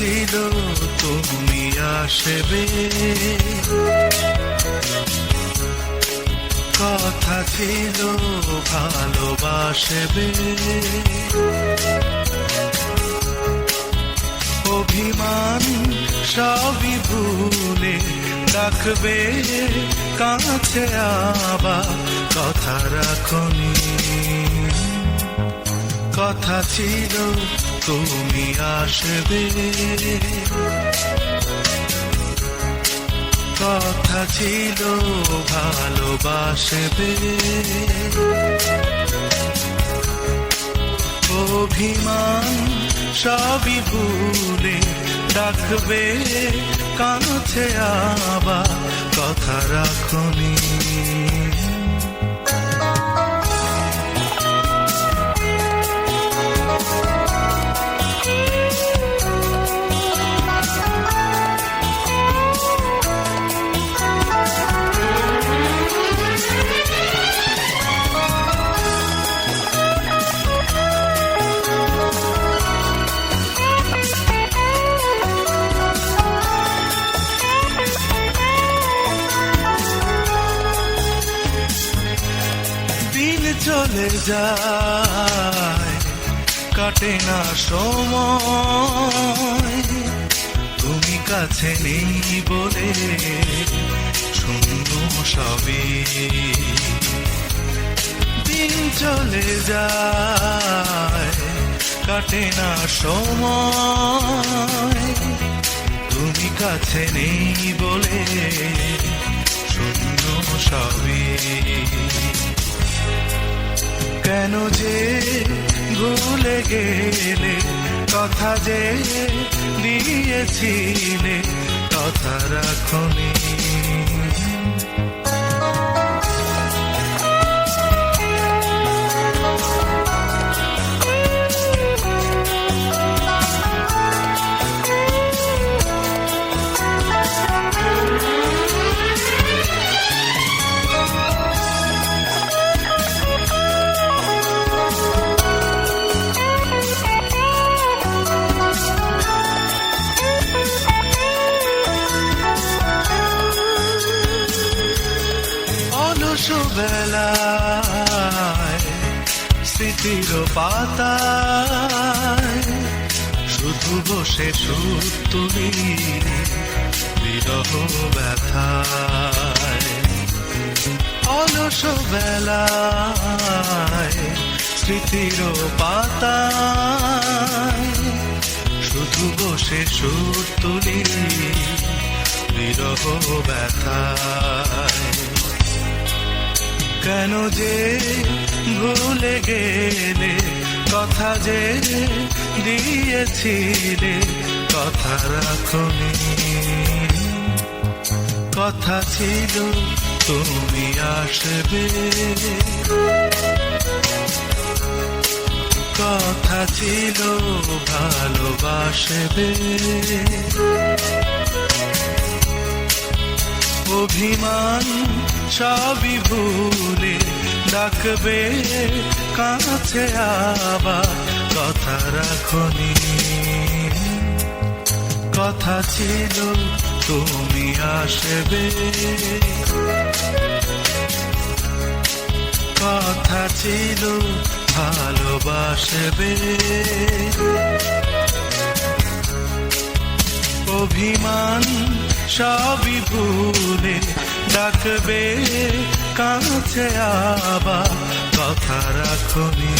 ছিল তুমি আসবে। কথা ছিল ভালোবাসবে। অভিমান সবই ভুলে রাখবে কাছে আবার কথা রাখনি কথা ছিল, তুমি আসবে। কথা ছিল, ভালোবাসবে। অভিমান সবই ভুলে ডাকবে কাছে আবার, কথা রাখনি চলে যায়, কাটে না সময়। তুমি কাছে নেই বলে শূন্য সবে। দিন চলে যায়, কাটে না সময়। তুমি কাছে নেই বলে শূন্য সবে। কেন যে ভুলে গেলে? কথা যে দিয়েছিলে কথা রাখনি। বেলায়, স্মৃতির পাতায় শুধু বসে সুর তুলি বিরহ ব্যথায়। অলস বেলায়, স্মৃতির পাতায় শুধু বসে সুর তুলি বিরহ ব্যথায়। কেন যে ভুলে গেলে? কথা যে দিয়েছিলে, কথা রাখনি। কথা ছিল, তুমি আসবে। কথা ছিল, ভালোবাসবে। অভিমান সবই ভুলে ডাকবে, কাছে আবার কথা রাখনি কথা ছিল, তুমি আসবে। কথা ছিল, ভালোবাসবে। অভিমান সবই ভুলে ডাকবে কাছে আবার কথা রাখনি